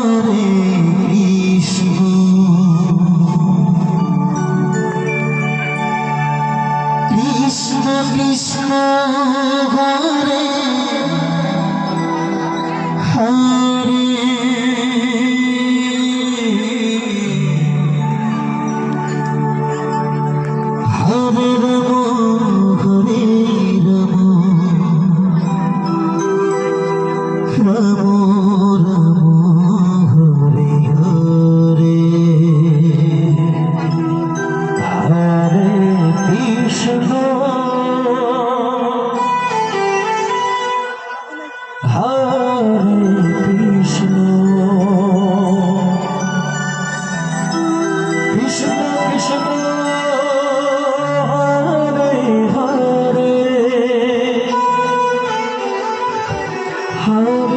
Hare Krishna Oh.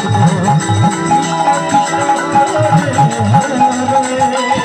Thank you.